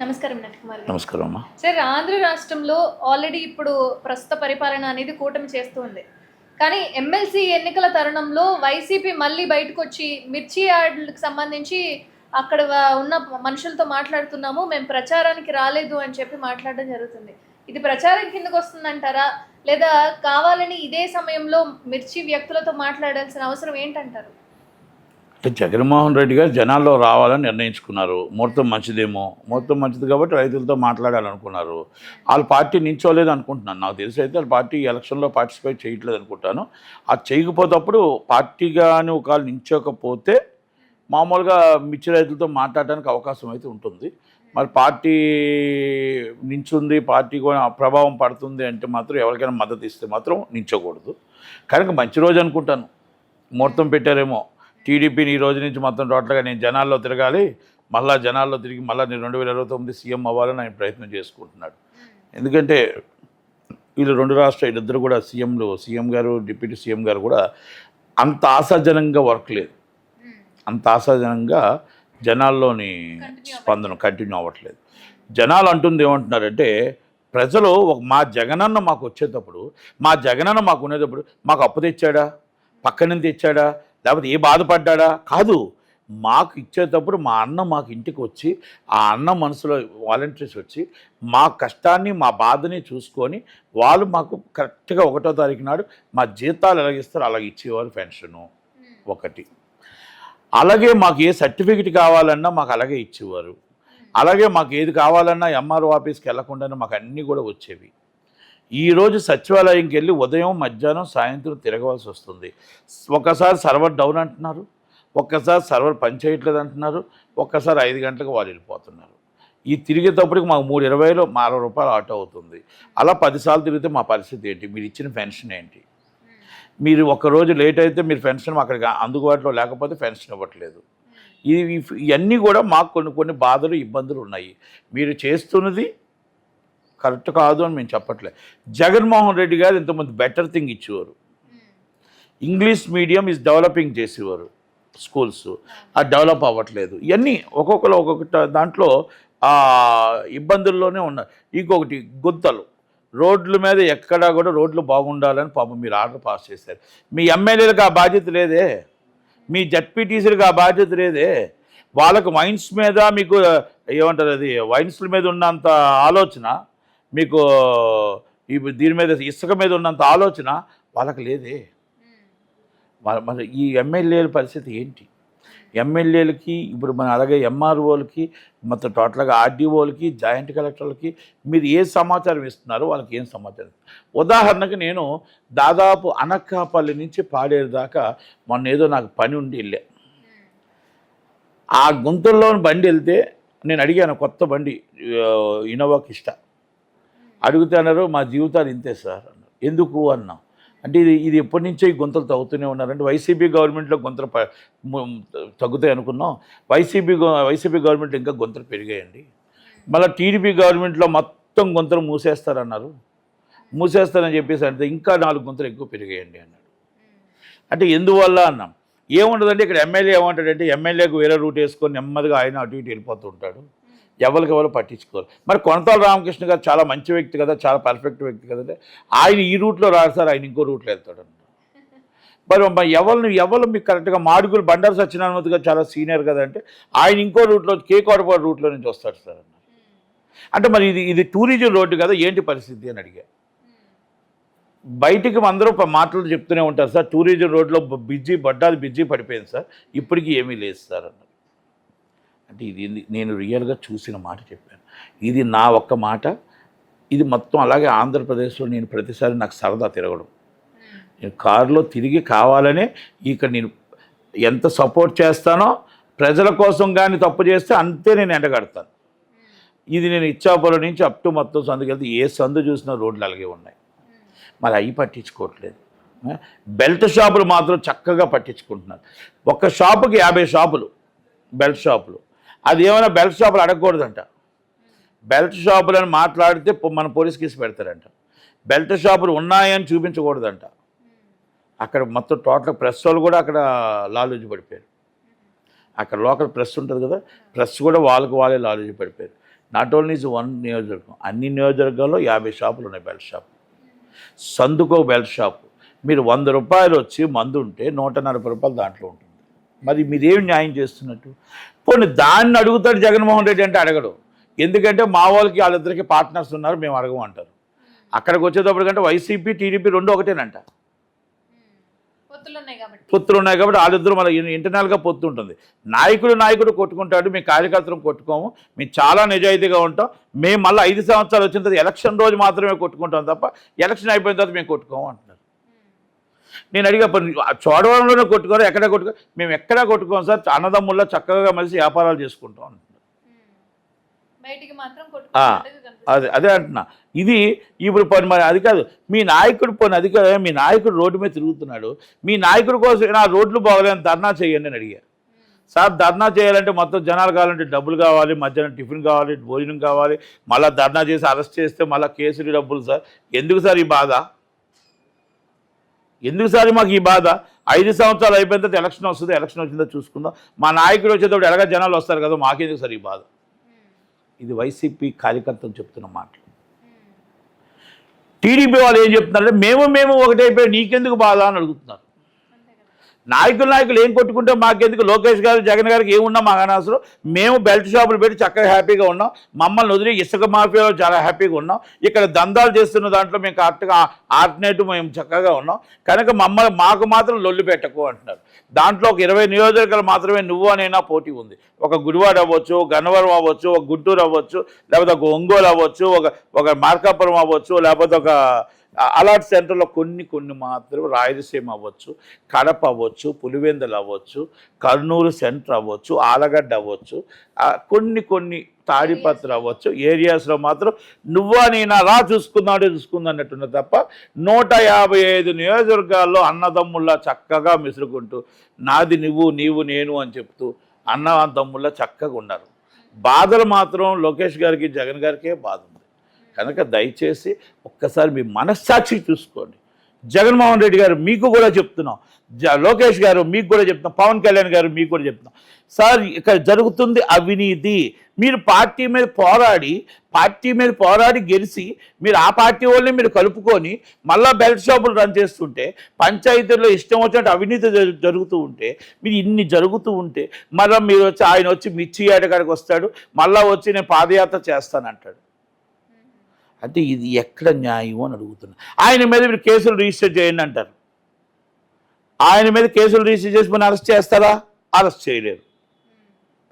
నమస్కారం నటకుమార్ గారు. నమస్కారం అమ్మా. సార్ ఆంధ్ర రాష్ట్రంలో ఆల్రెడీ ఇప్పుడు ప్రస్తుత పరిపాలన అనేది కూటమి చేస్తుంది. కానీ ఎమ్మెల్సీ ఎన్నికల తరుణంలో వైసీపీ మళ్ళీ బయటకు వచ్చి మిర్చి యార్డులకు సంబంధించి అక్కడ ఉన్న మనుషులతో మాట్లాడుతున్నాము మేము ప్రచారానికి రాలేదు అని చెప్పి మాట్లాడడం జరుగుతుంది. ఇది ప్రచారం కిందకు వస్తుందంటారా? లేదా కావాలని ఇదే సమయంలో మిర్చి వ్యక్తులతో మాట్లాడాల్సిన అవసరం ఏంటంటారు? జగన్మోహన్ రెడ్డి గారు జనాల్లో రావాలని నిర్ణయించుకున్నారు. ముహూర్తం మంచిదేమో? ముహూర్తం మంచిది కాబట్టి రైతులతో మాట్లాడాలనుకున్నారు. వాళ్ళ పార్టీ నించోలేదు అనుకుంటున్నాను. నాకు తెలిసి అయితే వాళ్ళ పార్టీ ఎలక్షన్లో పార్టిసిపేట్ చేయట్లేదు అనుకుంటాను. అది చేయకపోతేప్పుడు పార్టీ కానీ ఒకవేళ నించోకపోతే మామూలుగా మిర్చి రైతులతో మాట్లాడడానికి అవకాశం అయితే ఉంటుంది. మరి పార్టీ నించుంది పార్టీ కూడా ప్రభావం పడుతుంది అంటే మాత్రం ఎవరికైనా మద్దతు ఇస్తే మాత్రం నించోకూడదు. కనుక మంచి రోజు అనుకుంటాను. ముహూర్తం పెట్టారేమో? టీడీపీని ఈ రోజు నుంచి మొత్తం టోటల్గా నేను జనాల్లో తిరగాలి మళ్ళా జనాల్లో తిరిగి మళ్ళీ నేను రెండు వేల ఇరవై తొమ్మిది సీఎం అవ్వాలని ఆయన ప్రయత్నం చేసుకుంటున్నాడు. ఎందుకంటే వీళ్ళు రెండు రాష్ట్ర ఇద్దరు కూడా సీఎంలు సీఎం గారు డిప్యూటీ సీఎం గారు కూడా అంత ఆశాజనంగా వర్క్ లేదు. అంత ఆశాజనంగా జనాల్లోని స్పందన కంటిన్యూ అవ్వట్లేదు. జనాలు అంటుంది ఏమంటున్నారంటే ప్రజలు ఒక మా జగనన్న మాకు వచ్చేటప్పుడు మా జగనన్న మాకు ఉండేటప్పుడు మాకు అప్పు తెచ్చాడా? పక్క నుంచి తెచ్చాడా? లేకపోతే ఏ బాధపడ్డా కాదు. మాకు ఇచ్చేటప్పుడు మా అన్న మాకు ఇంటికి వచ్చి ఆ అన్న మనసులో వాలంటీర్స్ వచ్చి మా కష్టాన్ని మా బాధని చూసుకొని వాళ్ళు మాకు కరెక్ట్గా ఒకటో తారీఖు నాడు మా జీతాలు ఎలాగిస్తారో అలాగ ఇచ్చేవారు పెన్షను. ఒకటి. అలాగే మాకు ఏ సర్టిఫికెట్ కావాలన్నా మాకు అలాగే ఇచ్చేవారు. అలాగే మాకు ఏది కావాలన్నా ఎంఆర్ఓ ఆఫీస్కి వెళ్ళకుండానే మాకు అన్నీ కూడా వచ్చేవి. ఈరోజు సచివాలయంకి వెళ్ళి ఉదయం మధ్యాహ్నం సాయంత్రం తిరగవలసి వస్తుంది. ఒక్కసారి సర్వర్ డౌన్ అంటున్నారు. ఒక్కసారి సర్వర్ పనిచేయట్లేదు అంటున్నారు. ఒక్కసారి ఐదు గంటలకు వాళ్ళు వెళ్ళిపోతున్నారు. ఈ తిరిగేటప్పటికి మాకు మూడు ఇరవైలో అరవై రూపాయలు ఆటో అవుతుంది. అలా పదిసార్లు తిరిగితే మా పరిస్థితి ఏంటి? మీరు ఇచ్చిన పెన్షన్ ఏంటి? మీరు ఒక రోజు లేట్ అయితే మీరు పెన్షన్ అక్కడికి అందుబాటులో లేకపోతే పెన్షన్ ఇవ్వట్లేదు. ఇది ఇవన్నీ కూడా మాకు కొన్ని కొన్ని బాధలు ఇబ్బందులు ఉన్నాయి. మీరు చేస్తున్నది కరెక్ట్ కాదు అని మేము చెప్పట్లేదు జగన్మోహన్ రెడ్డి గారు ఇంతమంది బెటర్ థింగ్ ఇచ్చేవారు. ఇంగ్లీష్ మీడియం ఇస్ డెవలపింగ్ చేసేవారు స్కూల్స్ అది డెవలప్ అవ్వట్లేదు. ఇవన్నీ ఒక్కొక్కరు ఒక్కొక్క దాంట్లో ఇబ్బందుల్లోనే ఉన్నారు. ఇంకొకటి గుంతలు. రోడ్ల మీద ఎక్కడా కూడా రోడ్లు బాగుండాలని పాపం మీరు ఆర్డర్ పాస్ చేశారు. మీ ఎమ్మెల్యేలకు ఆ బాధ్యత లేదే. మీ జడ్పీటీసీలకు ఆ బాధ్యత లేదే. వాళ్ళకు వైన్స్ మీద మీకు ఏమంటారు అది వైన్స్ల మీద ఉన్నంత ఆలోచన మీకు ఈ దీని మీద ఇసుక మీద ఉన్నంత ఆలోచన వాళ్ళకి లేదే. మన ఈ ఎమ్మెల్యేల పరిస్థితి ఏంటి? ఎమ్మెల్యేలకి ఇప్పుడు మన అలాగే ఎంఆర్ఓలకి మొత్తం టోటల్గా ఆర్డీఓలకి జాయింట్ కలెక్టర్లకి మీరు ఏ సమాచారం ఇస్తున్నారో వాళ్ళకి ఏం సమాచారం? ఉదాహరణకు నేను దాదాపు అనకాపల్లి నుంచి పాడేరు దాకా మొన్న ఏదో నాకు పని ఉండి వెళ్ళా. ఆ గుంతల్లోని బండి వెళ్తే నేను అడిగాను కొత్త బండి ఆ, ఇన్నోవా కిష్ట అడుగుతున్నారు మా జీవితాలు ఇంతే సార్ అన్నారు. ఎందుకు? అన్నాం. అంటే ఇది ఇది ఎప్పటి నుంచో ఈ గుంతలు తగ్గుతూనే ఉన్నారంటే వైసీపీ గవర్నమెంట్లో గుంతలు తగ్గుతాయి అనుకున్నాం. వైసీపీ వైసీపీ గవర్నమెంట్ ఇంకా గుంతలు పెరిగాయండి. మళ్ళీ టీడీపీ గవర్నమెంట్లో మొత్తం గుంతలు మూసేస్తారన్నారు. మూసేస్తారని చెప్పేసి అంటే ఇంకా నాలుగు గుంతలు ఎక్కువ పెరిగాయండి అన్నాడు. అంటే ఎందువల్ల అన్నాం. ఏముండదండి ఇక్కడ ఎమ్మెల్యే ఏమంటాడంటే ఎమ్మెల్యేకు వేరే రూట్ వేసుకొని నెమ్మదిగా ఆయన అటు ఇటు వెళ్ళిపోతూ ఉంటాడు. ఎవరికి ఎవరు పట్టించుకోరు. మరి కొనతాల రామకృష్ణ గారు చాలా మంచి వ్యక్తి కదా చాలా పర్ఫెక్ట్ వ్యక్తి కదంటే ఆయన ఈ రూట్లో రాస్తారు సార్ ఆయన ఇంకో రూట్లో వెళ్తాడు మరి ఎవరిని ఎవరు మీకు కరెక్ట్గా మాడుగులు బండారు సత్యనారాయణమూర్తి గారు చాలా సీనియర్ కదా అంటే ఆయన ఇంకో రూట్లో కేకోడపాడు రూట్లో నుంచి వస్తాడు సార్ అన్నారు అంటే మరి ఇది ఇది టూరిజం రోడ్డు కదా ఏంటి పరిస్థితి అని అడిగా. బయటికి అందరూ మాటలు చెప్తూనే ఉంటారు సార్ టూరిజం రోడ్లో బిజీ బడ్డాది బిజీ పడిపోయింది సార్ ఇప్పటికీ ఏమీ లేదు సార్ అన్నారు అంటే ఇది నేను రియల్గా చూసిన మాట చెప్పాను. ఇది నా ఒక్క మాట. ఇది మొత్తం అలాగే ఆంధ్రప్రదేశ్లో నేను ప్రతిసారి నాకు సరదా తిరగడం. నేను కారులో తిరిగి కావాలనే ఇక్కడ నేను ఎంత సపోర్ట్ చేస్తానో ప్రజల కోసం కానీ తప్పు చేస్తే అంతే నేను ఎండగడతాను ఇది నేను ఇచ్చాపురం నుంచి అప్ టు మొత్తం సందుకు వెళ్తే ఏ సందు చూసినా రోడ్లు అలాగే ఉన్నాయి. మరి అవి పట్టించుకోవట్లేదు. బెల్ట్ షాపులు మాత్రం చక్కగా పట్టించుకుంటున్నారు. ఒక్క షాపుకి యాభై షాపులు బెల్ట్ షాపులు. అది ఏమైనా బెల్ట్ షాపులు అడగకూడదంట. బెల్ట్ షాపులను మాట్లాడితే మన పోలీస్ కేసు పెడతారంట. బెల్ట్ షాపులు ఉన్నాయని చూపించకూడదంట. అక్కడ మొత్తం టోటల్ ప్రెస్ వాళ్ళు కూడా అక్కడ లాలూజీ పడిపోయారు. అక్కడ లోకల్ ప్రెస్ ఉంటుంది కదా ప్రెస్ కూడా వాళ్ళకి వాళ్ళే లాలూజీ పడిపోయారు. నాట్ ఓన్లీ ఇస్ వన్ నియోజకవర్గం అన్ని నియోజకవర్గాల్లో యాభై షాపులు ఉన్నాయి బెల్ట్ షాప్. సందుకో బెల్ట్ షాప్. మీరు వంద రూపాయలు వచ్చి మందు ఉంటే నూట నలభై రూపాయలు దాంట్లో ఉంటుంది. మరి మీరేం న్యాయం చేస్తున్నట్టు? పోనీ దాన్ని అడుగుతాడు జగన్మోహన్ రెడ్డి అంటే అడగడు. ఎందుకంటే మా వాళ్ళకి వాళ్ళిద్దరికి పార్ట్నర్స్ ఉన్నారు మేము అడగమంటారు అక్కడికి వచ్చేటప్పటికంటే వైసీపీ టీడీపీ రెండు ఒకటేనంట. పొత్తులు ఉన్నాయి కాబట్టి. పొత్తులు ఉన్నాయి కాబట్టి వాళ్ళిద్దరూ మన ఇంటర్నల్గా పొత్తు ఉంటుంది. నాయకుడు నాయకుడు కొట్టుకుంటాడు మీ కార్యకర్తలు కొట్టుకోము మేము చాలా నిజాయితీగా ఉంటాం. మేము మళ్ళీ ఐదు సంవత్సరాలు వచ్చిన తర్వాత ఎలక్షన్ రోజు మాత్రమే కొట్టుకుంటాం తప్ప ఎలక్షన్ అయిపోయిన తర్వాత మేము కొట్టుకోము అంటున్నారు. నేను అడిగా "పోనీ ఆ చోడవరంలోనే కొట్టుకోరు? ఎక్కడ కొట్టుకో మేము ఎక్కడా కొట్టుకోం సార్ అన్నదమ్ముల్లో చక్కగా కలిసి వ్యాపారాలు చేసుకుంటాం. అదే అదే అంటున్నా. ఇది ఇప్పుడు పని మరి అది కాదు. మీ నాయకుడు పోనీ అది కాదు మీ నాయకుడు రోడ్డు మీద తిరుగుతున్నాడు. మీ నాయకుడి కోసం నా రోడ్లు బాగలేని ధర్నా చేయండి అని అడిగా. సార్ ధర్నా చేయాలంటే మొత్తం జనాలు కావాలంటే డబ్బులు కావాలి మధ్యాహ్నం టిఫిన్ కావాలి భోజనం కావాలి. మళ్ళీ ధర్నా చేసి అరెస్ట్ చేస్తే మళ్ళీ కేసులు డబ్బులు సార్. ఎందుకు సార్ ఈ బాధ? ఎందుకు సార్ మాకు ఈ బాధ? ఐదు సంవత్సరాలు అయిపోయిన తర్వాత ఎలక్షన్ వస్తుంది ఎలక్షన్ వచ్చిందో చూసుకుందాం. మా నాయకుడు వచ్చేటప్పుడు ఎలాగ జనాలు వస్తారు కదా మాకెందుకు సార్ ఈ బాధ? ఇది వైసీపీ కార్యకర్తలు చెప్తున్న మాటలు. టీడీపీ వాళ్ళు ఏం చెప్తున్నారంటే మేము మేము ఒకటైపోయి నీకెందుకు బాధ అని అడుగుతున్నారు. నాయకులు నాయకులు ఏం కొట్టుకుంటే మాకెందుకు? లోకేష్ గారు జగన్ గారికి ఏమున్నా మాకు అనవసరం. మేము బెల్ట్ షాపులు పెట్టి చక్కగా హ్యాపీగా ఉన్నాం. మమ్మల్ని వదిలి ఇసుక మాఫియాలో చాలా హ్యాపీగా ఉన్నాం. ఇక్కడ దందాలు చేస్తున్న దాంట్లో మేము కరెక్ట్గా ఆల్టర్నేటివ్ మేము చక్కగా ఉన్నాం. కనుక మమ్మల్ని మాకు మాత్రం లొల్లు పెట్టకు అంటున్నారు. దాంట్లో ఒక ఇరవై నియోజకవర్గాలు మాత్రమే నువ్వు అనైనా పోటీ ఉంది. ఒక గుడివాడ అవ్వచ్చు గన్నవరం అవ్వచ్చు ఒక గుంటూరు అవ్వచ్చు లేకపోతే ఒక ఒంగోలు అవ్వచ్చు ఒక ఒక మార్కాపురం అవ్వచ్చు లేకపోతే ఒక అలాంటి సెంటర్లో కొన్ని కొన్ని మాత్రం రాయలసీమ అవ్వచ్చు కడప అవ్వచ్చు పులివెందులు అవ్వచ్చు కర్నూలు సెంటర్ అవ్వచ్చు ఆలగడ్డ అవ్వచ్చు కొన్ని కొన్ని తాడిపత్ర అవ్వచ్చు. ఏరియాస్లో మాత్రం నువ్వా నేనా రా చూసుకున్నాడే చూసుకుంది అన్నట్టున్న తప్ప నూట యాభై ఐదు నియోజకవర్గాల్లో అన్నదమ్ముల్లా చక్కగా మిసురుకుంటూ నాది నువ్వు నీవు నేను అని చెప్తూ అన్న తమ్ముళ్ళ చక్కగా ఉన్నారు. బాధలు మాత్రం లోకేష్ గారికి జగన్ గారికే బాధ ఉంది. కనుక దయచేసి ఒక్కసారి మీ మనస్సాక్షి చూసుకోండి. జగన్మోహన్ రెడ్డి గారు మీకు కూడా చెప్తున్నాం. జ లోకేష్ గారు మీకు కూడా చెప్తున్నాం. పవన్ కళ్యాణ్ గారు మీకు కూడా చెప్తున్నాం. సార్ ఇక్కడ జరుగుతుంది అవినీతి. మీరు పార్టీ మీద పోరాడి పార్టీ మీద పోరాడి గెలిచి మీరు ఆ పార్టీ వాళ్ళని మీరు కలుపుకొని మళ్ళీ బెల్ట్ షాపులు రన్ చేస్తుంటే పంచాయతీల్లో ఇష్టం వచ్చినట్టు అవినీతి జరుగుతూ ఉంటే మీరు ఇన్ని జరుగుతూ ఉంటే మళ్ళీ మీరు వచ్చి ఆయన వచ్చి మిర్చి ఏటగాడికి వస్తాడు మళ్ళీ వచ్చి నేను పాదయాత్ర చేస్తానంటాడు. అంటే ఇది ఎక్కడ న్యాయం అని అడుగుతున్నా. ఆయన మీద మీరు కేసులు రిజిస్టర్ చేయండి అంటారు. ఆయన మీద కేసులు రిజిస్టర్ చేసి మనం అరెస్ట్ చేస్తారా? అరెస్ట్ చేయలేరు.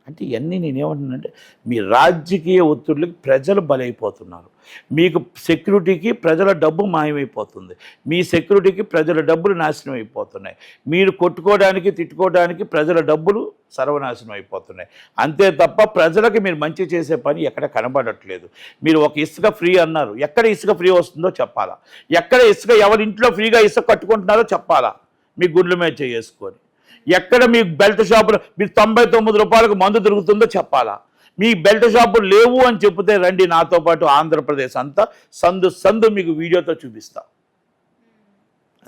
అంటే ఇవన్నీ నేనేమంటున్నానంటే మీ రాజకీయ ఒత్తిడికి ప్రజలు బలైపోతున్నారు. మీకు సెక్యూరిటీకి ప్రజల డబ్బు మాయమైపోతుంది. మీ సెక్యూరిటీకి ప్రజల డబ్బులు నాశనం అయిపోతున్నాయి మీరు కొట్టుకోవడానికి తిట్టుకోవడానికి ప్రజల డబ్బులు సర్వనాశనం అయిపోతున్నాయి అంతే తప్ప ప్రజలకు మీరు మంచి చేసే పని ఎక్కడ కనబడట్లేదు. మీరు ఒక ఇసుక ఫ్రీ అన్నారు. ఎక్కడ ఇసుక ఫ్రీ వస్తుందో చెప్పాలా? ఎక్కడ ఇసుక ఎవరి ఇంట్లో ఫ్రీగా ఇసుక కట్టుకుంటున్నారో చెప్పాలా? మీ గుండెల మీద చేసుకొని. ఎక్కడ మీ బెల్ట్ షాపులో మీరు తొంభై తొమ్మిది రూపాయలకు మందు దొరుకుతుందో చెప్పాలా? మీ బెల్ట్ షాపులు లేవు అని చెప్తే రండి నాతో పాటు ఆంధ్రప్రదేశ్ అంతా. సందు సందు మీకు వీడియోతో చూపిస్తా.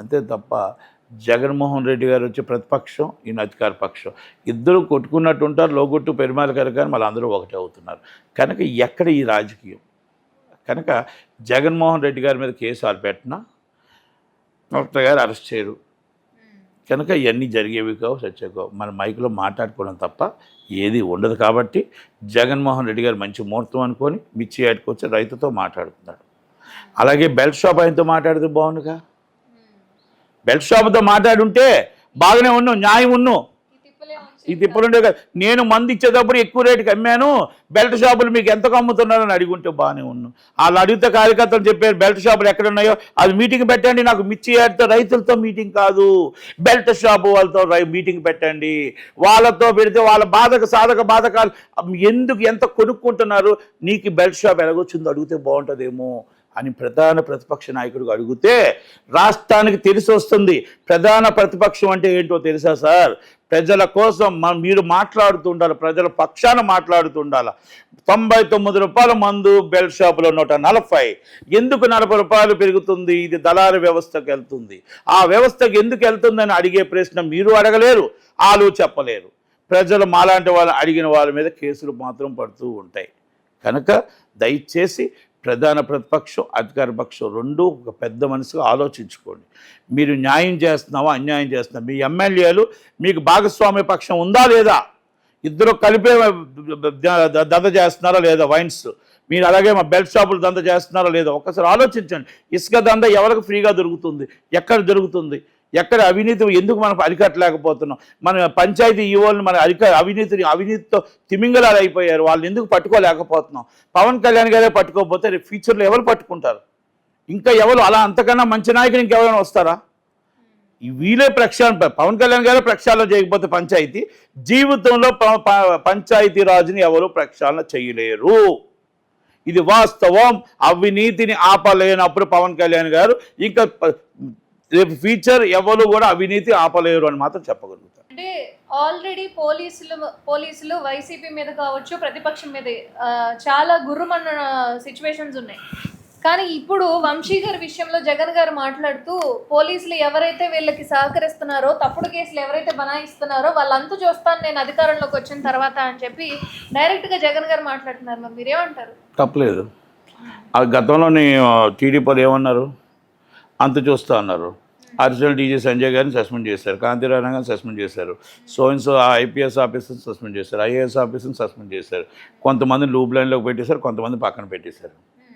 అంతే తప్ప జగన్మోహన్ రెడ్డి గారు వచ్చి ప్రతిపక్షం ఈయన అధికార పక్షం. ఇద్దరు కొట్టుకున్నట్టు ఉంటారు లోగొట్టు పెరుమాల గారు కానీ మళ్ళీ అందరూ ఒకటే అవుతున్నారు. కనుక ఎక్కడ ఈ రాజకీయం? కనుక జగన్మోహన్ రెడ్డి గారి మీద కేసు ఆలు పెట్టినా డాక్టర్ గారు అరెస్ట్ చేయరు. కనుక ఇవన్నీ జరిగేవి కావు సత్య కావు. మన మైక్లో మాట్లాడుకోవడం తప్ప ఏది ఉండదు కాబట్టి జగన్మోహన్ రెడ్డి గారు మంచి ముహూర్తం అనుకొని మిర్చి యాడ్కి వచ్చి రైతుతో మాట్లాడుతున్నాడు. అలాగే బెల్ట్ షాప్ ఆయనతో మాట్లాడితే బాగుండుగా? బెల్ట్ షాప్తో మాట్లాడుంటే బాగానే ఉన్నావు న్యాయం ఉన్నావు ఇది ఇప్పుడు ఉండే కదా. నేను మంది ఇచ్చేటప్పుడు ఎక్కువ రేటుకి అమ్మాను. బెల్ట్ షాపులు మీకు ఎంతకు అమ్ముతున్నారని అడిగుంటే బాగానే ఉన్నాను వాళ్ళు అడిగితే కార్యకర్తలు చెప్పారు బెల్ట్ షాపులు ఎక్కడ ఉన్నాయో? అది మీటింగ్ పెట్టండి నాకు మిర్చి యాడ్తో రైతులతో మీటింగ్ కాదు. బెల్ట్ షాపు వాళ్ళతో రై మీటింగ్ పెట్టండి. వాళ్ళతో పెడితే వాళ్ళ బాధక సాధక బాధకాలు. ఎందుకు ఎంత కొనుక్కుంటున్నారు? నీకు బెల్ట్ షాప్ ఎలాగొచ్చిందో అడిగితే బాగుంటుందేమో. అని ప్రధాన ప్రతిపక్ష నాయకుడికి అడిగితే రాష్ట్రానికి తెలిసి వస్తుంది. ప్రధాన ప్రతిపక్షం అంటే ఏంటో తెలుసా సార్? ప్రజల కోసం మ- మీరు మాట్లాడుతూ ఉండాలి. ప్రజల పక్షాన మాట్లాడుతూ ఉండాలి. తొంభై తొమ్మిది రూపాయల మందు బెల్ట్ షాపులో నూట నలభై ఎందుకు నలభై రూపాయలు పెరుగుతుంది? ఇది దళారు వ్యవస్థకు వెళ్తుంది. ఆ వ్యవస్థకు ఎందుకు వెళ్తుందని అడిగే ప్రశ్న మీరు అడగలేరు. వాళ్ళు చెప్పలేరు. ప్రజలు మాలాంటి వాళ్ళు అడిగిన వాళ్ళ మీద కేసులు మాత్రం పడుతూ ఉంటాయి. కనుక దయచేసి ప్రధాన ప్రతిపక్షం అధికార పక్షం రెండు ఒక పెద్ద మనసుగా ఆలోచించుకోండి. మీరు న్యాయం చేస్తున్నావా అన్యాయం చేస్తున్నావా? మీ ఎమ్మెల్యేలు మీకు భాగస్వామ్య పక్షం ఉందా లేదా? ఇద్దరు కలిపే దంద చేస్తున్నారా లేదా వైన్స్? మీరు అలాగే మా బెల్ట్ షాపులు దంద చేస్తున్నారా లేదా? ఒక్కసారి ఆలోచించండి. ఇసుక దంద ఎవరికి ఫ్రీగా దొరుకుతుంది? ఎక్కడ దొరుకుతుంది? ఎక్కడ అవినీతి ఎందుకు మనం అరికట్టలేకపోతున్నాం? మన పంచాయతీ ఈవోలను మన అరిక అవినీతిని అవినీతితో తిమింగలాలు అయిపోయారు వాళ్ళని ఎందుకు పట్టుకోలేకపోతున్నాం? పవన్ కళ్యాణ్ గారే పట్టుకోకపోతే రేపు ఫ్యూచర్లో ఎవరు పట్టుకుంటారు? ఇంకా ఎవరు అలా అంతకన్నా మంచి నాయకులు ఇంకెవరైనా వస్తారా? వీళ్ళే వీలే ప్రక్షాళన పవన్ కళ్యాణ్ గారే ప్రక్షాళన చేయకపోతే పంచాయతీ జీవితంలో ప- పంచాయతీ రాజుని ఎవరు ప్రక్షాళన చేయలేరు. ఇది వాస్తవం. అవినీతిని ఆపలేనప్పుడు పవన్ కళ్యాణ్ గారు ఇంకా రేపు ఫ్యూచర్ ఎవరు కూడా అవినీతి ఆపలేరు అని మాత్రం చెప్పగలుగుతారు. అంటే ఆల్రెడీ పోలీసులు పోలీసులు వైసీపీ మీద కావచ్చు ప్రతిపక్షం మీద చాలా గుర్రమన్న సిచ్యువేషన్స్ ఉన్నాయి. కానీ ఇప్పుడు వంశీ గారి విషయంలో జగన్ గారు మాట్లాడుతూ పోలీసులు ఎవరైతే వీళ్ళకి సహకరిస్తున్నారో తప్పుడు కేసులు ఎవరైతే బనాయిస్తున్నారో వాళ్ళంతా చూస్తాను నేను అధికారంలోకి వచ్చిన తర్వాత అని చెప్పి డైరెక్ట్గా జగన్ గారు మాట్లాడుతున్నారు. మరి మీరేమంటారు? తప్పలేదు. ఆ గతంలోని టీడీపీలు ఏమన్నారు? అంత చూస్తూ ఉన్నారు అరిజినల్ డీజీ సంజయ్ గారిని సస్పెండ్ చేశారు. కాంతి గారిని సస్పెండ్ చేశారు. సోయిన్స్ ఐపీఎస్ ఆఫీసర్ని సస్పెండ్ చేశారు. ఐఏఎస్ ఆఫీసర్ని సస్పెండ్ చేశారు. కొంతమంది లూప్ లైన్లోకి పెట్టేశారు. కొంతమంది పక్కన పెట్టేశారు.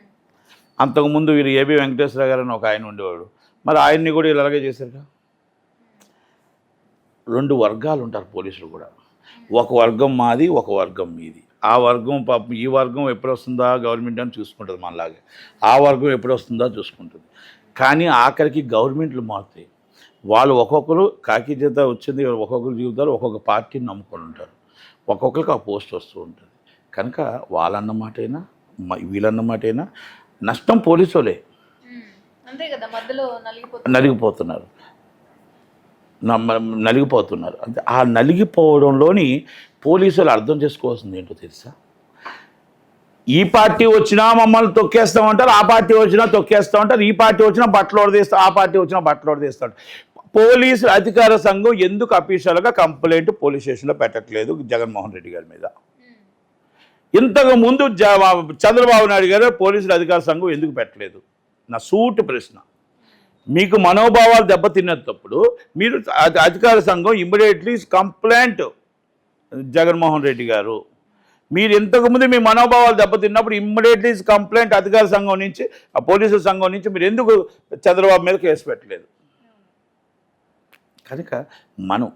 అంతకుముందు వీరు ఏబి వెంకటేశ్వర గారు అని ఒక ఆయన ఉండేవాడు. మరి ఆయన్ని కూడా ఇలాగే చేశారుగా? రెండు వర్గాలు ఉంటారు పోలీసులు కూడా. ఒక వర్గం మాది ఒక వర్గం మీది. ఆ వర్గం పాపం ఈ వర్గం ఎప్పుడు వస్తుందా గవర్నమెంట్ అని చూసుకుంటుంది మనలాగే. ఆ వర్గం ఎప్పుడు వస్తుందా చూసుకుంటుంది. కానీ ఆఖరికి గవర్నమెంట్లు మారుతాయి. వాళ్ళు ఒక్కొక్కరు కాకి చేత వచ్చింది ఒక్కొక్కరు జీవితాలు ఒక్కొక్క పార్టీని నమ్ముకొని ఉంటారు. ఒక్కొక్కరికి ఆ పోస్ట్ వస్తూ ఉంటుంది. కనుక వాళ్ళన్న మాటైనా మ- వీళ్ళన్న మాటైనా నష్టం పోలీసులే నలిగిపోతున్నారు. నలిగిపోతున్నారు. అంటే ఆ నలిగిపోవడంలోని పోలీసులు అర్థం చేసుకోవాల్సింది ఏంటో తెలుసా? ఈ పార్టీ వచ్చినా మమ్మల్ని తొక్కేస్తామంటారు ఆ పార్టీ వచ్చినా తొక్కేస్తామంటారు ఈ పార్టీ వచ్చినా బట్టలు తీస్తా ఆ పార్టీ వచ్చినా బట్టలు ఉంటారు. పోలీసులు అధికార సంఘం ఎందుకు అఫీషియల్గా కంప్లైంట్ పోలీస్ స్టేషన్లో పెట్టట్లేదు జగన్మోహన్ రెడ్డి గారి మీద? ఇంతకు ముందు చంద్రబాబు నాయుడు గారు పోలీసుల అధికార సంఘం ఎందుకు పెట్టలేదు? నా సూటి ప్రశ్న. మీకు మనోభావాలు దెబ్బతిన్నప్పుడు మీరు అధికార సంఘం ఇమ్మీడియట్లీ కంప్లైంట్ జగన్మోహన్ రెడ్డి గారు మీరు ఇంతకుముందు మీ మనోభావాలు దెబ్బతిన్నప్పుడు ఇమ్మీడియట్లీ కంప్లైంట్ అధికార సంఘం నుంచి ఆ పోలీసుల సంఘం నుంచి మీరు ఎందుకు చంద్రబాబు మీద కేసు పెట్టలేదు? కనుక మనం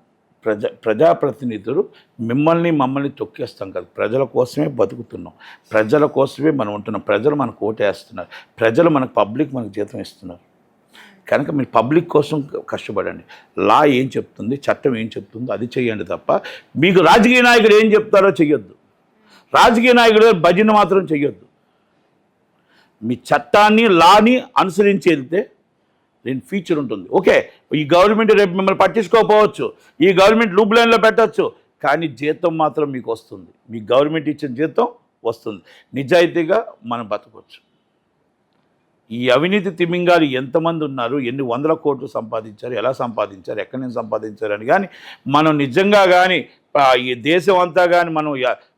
ప్రజ ప్రజాప్రతినిధులు మిమ్మల్ని మమ్మల్ని తొక్కేస్తాం కదా. ప్రజల కోసమే బతుకుతున్నాం. ప్రజల కోసమే మనం ఉంటున్నాం. ప్రజలు మనకు ఓటేస్తున్నారు. ప్రజలు మనకు పబ్లిక్ మనకు జీతం ఇస్తున్నారు. కనుక మీరు పబ్లిక్ కోసం కష్టపడండి. లా ఏం చెప్తుంది? చట్టం ఏం చెప్తుందో అది చేయండి తప్ప మీకు రాజకీయ నాయకుడు ఏం చెప్తారో చెయ్యొద్దు. రాజకీయ నాయకుడు భజన మాత్రం చేయొద్దు మీ చట్టాన్ని లాని అనుసరించి వెళ్తే దీని ఫ్యూచర్ ఉంటుంది. ఓకే ఈ గవర్నమెంట్ రేపు మిమ్మల్ని పట్టించుకోకపోవచ్చు. ఈ గవర్నమెంట్ లూప్ లైన్లో పెట్టచ్చు. కానీ జీతం మాత్రం మీకు వస్తుంది. మీ గవర్నమెంట్ ఇచ్చిన జీతం వస్తుంది. నిజాయితీగా మనం బతకవచ్చు ఈ అవినీతి తిమింగాలు ఎంతమంది ఉన్నారు? ఎన్ని వందల కోట్లు సంపాదించారు? ఎలా సంపాదించారు? ఎక్కడి నుంచి సంపాదించారు? అని కానీ మనం నిజంగా కానీ ఈ దేశం అంతా కానీ మనం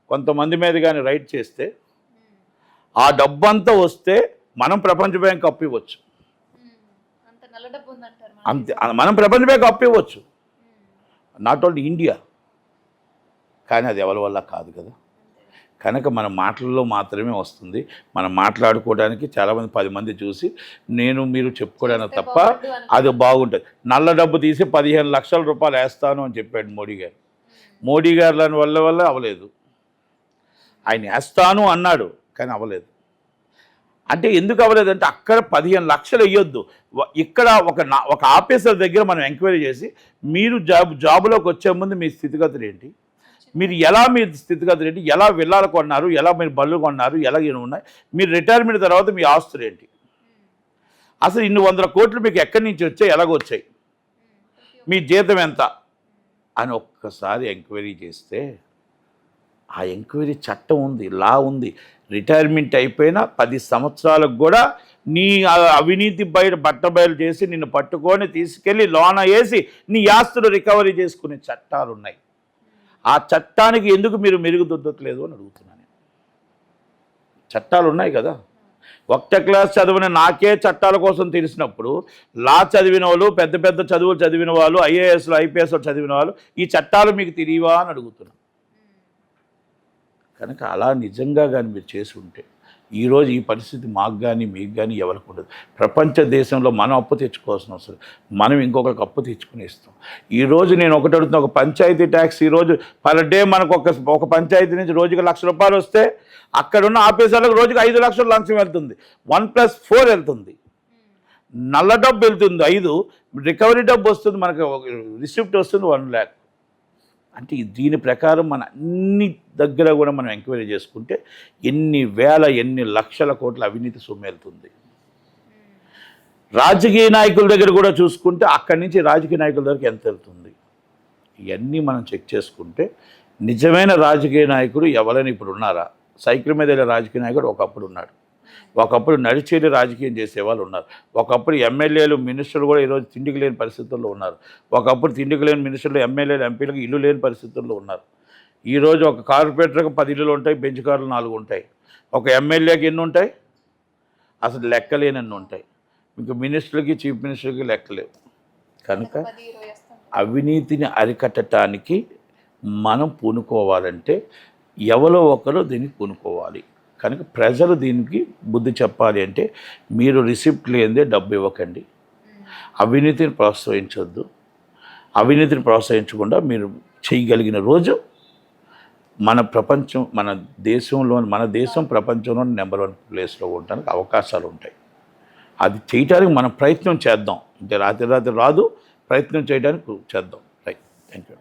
కొంతమంది మీద కానీ రైట్ చేస్తే ఆ డబ్బంతా వస్తే మనం ప్రపంచ బ్యాంక్ అప్పు ఇవ్వచ్చు. అంత మనం ప్రపంచ బ్యాంక్ అప్పు ఇవ్వచ్చు. నాట్ ఓన్లీ ఇండియా కానీ అది ఎవరి వల్ల కాదు కదా. కనుక మన మాటల్లో మాత్రమే వస్తుంది. మనం మాట్లాడుకోవడానికి చాలామంది పది మంది చూసి నేను మీరు చెప్పుకోవడానికి తప్ప. అది బాగుంటుంది. నల్ల డబ్బు తీసి పదిహేను లక్షల రూపాయలు వేస్తాను అని చెప్పాడు మోడీ గారు. మోడీ గారు దాని వల్ల వల్ల అవ్వలేదు. ఆయన వేస్తాను అన్నాడు కానీ అవ్వలేదు. అంటే ఎందుకు అవ్వలేదంటే అక్కడ పదిహేను లక్షలు వేయొద్దు. ఇక్కడ ఒక నా ఒక ఆఫీసర్ దగ్గర మనం ఎంక్వైరీ చేసి మీరు జాబ్ జాబులోకి వచ్చే ముందు మీ స్థితిగతులు ఏంటి? మీరు ఎలా మీ స్థితిగతులు ఏంటి? ఎలా విల్లాలు కొన్నారు? ఎలా మీరు బళ్ళు కొన్నారు? ఎలా ఇవి ఉన్నాయి? మీరు రిటైర్మెంట్ తర్వాత మీ ఆస్తులు ఏంటి? అసలు ఇన్ని వందల కోట్లు మీకు ఎక్కడి నుంచి వచ్చాయి? ఎలాగొచ్చాయి మీ జీతం ఎంత? అని ఒక్కసారి ఎంక్వైరీ చేస్తే ఆ ఎంక్వైరీ చట్టం ఉంది లా ఉంది. రిటైర్మెంట్ అయిపోయిన పది సంవత్సరాలకు కూడా నీ అవినీతి బయట బట్ట బయలు చేసి నిన్ను పట్టుకొని తీసుకెళ్ళి లోన వేసి నీ ఆస్తులు రికవరీ చేసుకునే చట్టాలు ఉన్నాయి. ఆ చట్టానికి ఎందుకు మీరు మెరుగుదొద్దట్లేదు అని అడుగుతున్నాను చట్టాలు ఉన్నాయి కదా. ఒకట క్లాస్ చదివిన నాకే చట్టాల కోసం తెలిసినప్పుడు లా చదివిన వాళ్ళు పెద్ద పెద్ద చదువులు చదివిన వాళ్ళు ఐఏఎస్లు ఐపీఎస్లు చదివిన వాళ్ళు ఈ చట్టాలు మీకు తెలియవా అని అడుగుతున్నాను కనుక అలా నిజంగా కానీ మీరు చేసి ఉంటే ఈరోజు ఈ పరిస్థితి మాకు కానీ మీకు కానీ ఎవరికి ఉండదు. ప్రపంచ దేశంలో మనం అప్పు తెచ్చుకోవాల్సిన అవసరం మనం ఇంకొకరికి అప్పు తెచ్చుకుని ఇస్తాం. ఈరోజు నేను ఒకటి అడుగుతున్నా ఒక పంచాయతీ ట్యాక్స్ ఈరోజు పర్ డే మనకు ఒక ఒక పంచాయతీ నుంచి రోజుకి లక్ష రూపాయలు వస్తే అక్కడ ఉన్న ఆఫీసర్లకు రోజుకి ఐదు లక్షలు లంచం వెళ్తుంది. వన్ ప్లస్ ఫోర్ వెళ్తుంది. నల్ల డబ్బు వెళ్తుంది. ఐదు. రికవరీ డబ్బు వస్తుంది మనకి రిసిప్ట్ వస్తుంది వన్ ల్యాక్. అంటే దీని ప్రకారం మన అన్ని దగ్గర కూడా మనం ఎంక్వైరీ చేసుకుంటే ఎన్ని వేల ఎన్ని లక్షల కోట్ల అవినీతి సొమ్మేలుతుంది. రాజకీయ నాయకుల దగ్గర కూడా చూసుకుంటే అక్కడి నుంచి రాజకీయ నాయకుల దగ్గరికి ఎంత వెళ్తుంది? ఇవన్నీ మనం చెక్ చేసుకుంటే నిజమైన రాజకీయ నాయకుడు ఎవరైనా ఇప్పుడు ఉన్నారా? సైకిల్ మీద వెళ్ళే రాజకీయ నాయకుడు ఒకప్పుడు ఉన్నాడు. ఒకప్పుడు నడిచేది రాజకీయం చేసేవాళ్ళు ఉన్నారు. ఒకప్పుడు ఎమ్మెల్యేలు మినిస్టర్లు కూడా ఈరోజు తిండికి లేని పరిస్థితుల్లో ఉన్నారు. ఒకప్పుడు తిండికి లేని మినిస్టర్లు ఎమ్మెల్యేలు ఎంపీలకు ఇల్లు లేని పరిస్థితుల్లో ఉన్నారు. ఈరోజు ఒక కార్పొరేటర్కి పది ఇల్లులు ఉంటాయి బెంచ్ కార్లు నాలుగు ఉంటాయి. ఒక ఎమ్మెల్యేకి ఎన్ని ఉంటాయి? అసలు లెక్కలేనన్ని ఉంటాయి. మీకు మినిస్టర్కి చీఫ్ మినిస్టర్కి లెక్కలేవు. కనుక అవినీతిని అరికట్టడానికి మనం పూనుకోవాలంటే ఎవరో ఒకరు దీనికి పూనుకోవాలి. కనుక ప్రజలు దీనికి బుద్ధి చెప్పాలి అంటే మీరు రిసిప్ట్ లేనిదే డబ్బు ఇవ్వకండి. అవినీతిని ప్రోత్సహించొద్దు. అవినీతిని ప్రోత్సహించకుండా మీరు చేయగలిగిన రోజు మన ప్రపంచం మన దేశంలో మన దేశం ప్రపంచంలో నెంబర్ వన్ ప్లేస్లో ఉండడానికి అవకాశాలు ఉంటాయి. అది చేయటానికి మనం ప్రయత్నం చేద్దాం. అంటే రాత్రి రాత్రి రాదు ప్రయత్నం చేయడానికి చేద్దాం. రైట్. Thank you